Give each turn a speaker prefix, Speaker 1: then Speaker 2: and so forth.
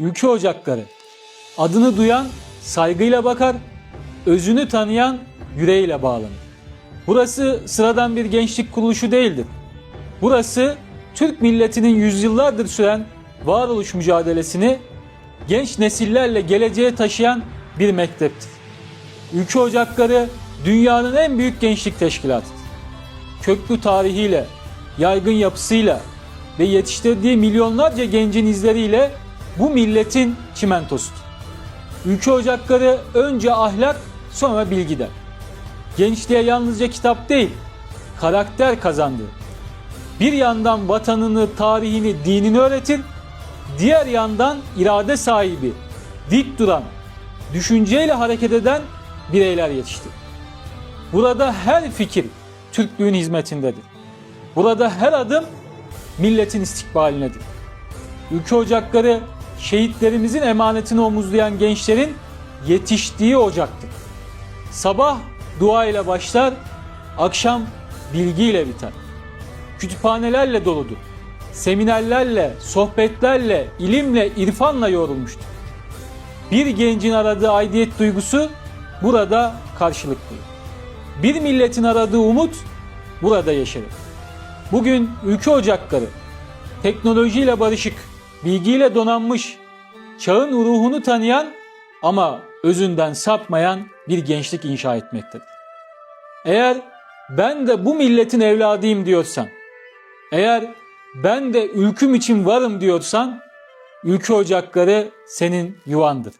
Speaker 1: ülke ocakları. Adını duyan saygıyla bakar, özünü tanıyan yüreğiyle bağlanır. Burası sıradan bir gençlik kuruluşu değildir. Burası Türk milletinin yüzyıllardır süren varoluş mücadelesini genç nesillerle geleceğe taşıyan bir mekteptir. Ülke Ocakları dünyanın en büyük gençlik teşkilatıdır. Köklü tarihiyle, yaygın yapısıyla ve yetiştirdiği milyonlarca gencin izleriyle bu milletin çimentosudur. Ülke Ocakları önce ahlak sonra bilgi der. Gençliğe yalnızca kitap değil, karakter kazandı. Bir yandan vatanını, tarihini, dinini öğretir, diğer yandan irade sahibi, dik duran, düşünceyle hareket eden bireyler yetiştir. Burada her fikir Türklüğün hizmetindedir. Burada her adım milletin istikbalinedir. Ülke ocakları şehitlerimizin emanetini omuzlayan gençlerin yetiştiği ocaktır. Sabah dua ile başlar, akşam bilgiyle biter. Kütüphanelerle doludur. Seminerlerle, sohbetlerle, ilimle, irfanla yoğrulmuştur. Bir gencin aradığı aidiyet duygusu burada karşılık bulur. Bir milletin aradığı umut burada yeşerir. Bugün ülke ocakları teknolojiyle barışık, bilgiyle donanmış, çağın ruhunu tanıyan ama özünden sapmayan bir gençlik inşa etmektedir. Eğer ben de bu milletin evladıyım diyorsan, eğer ben de ülküm için varım diyorsan, ülke ocakları senin yuvandır.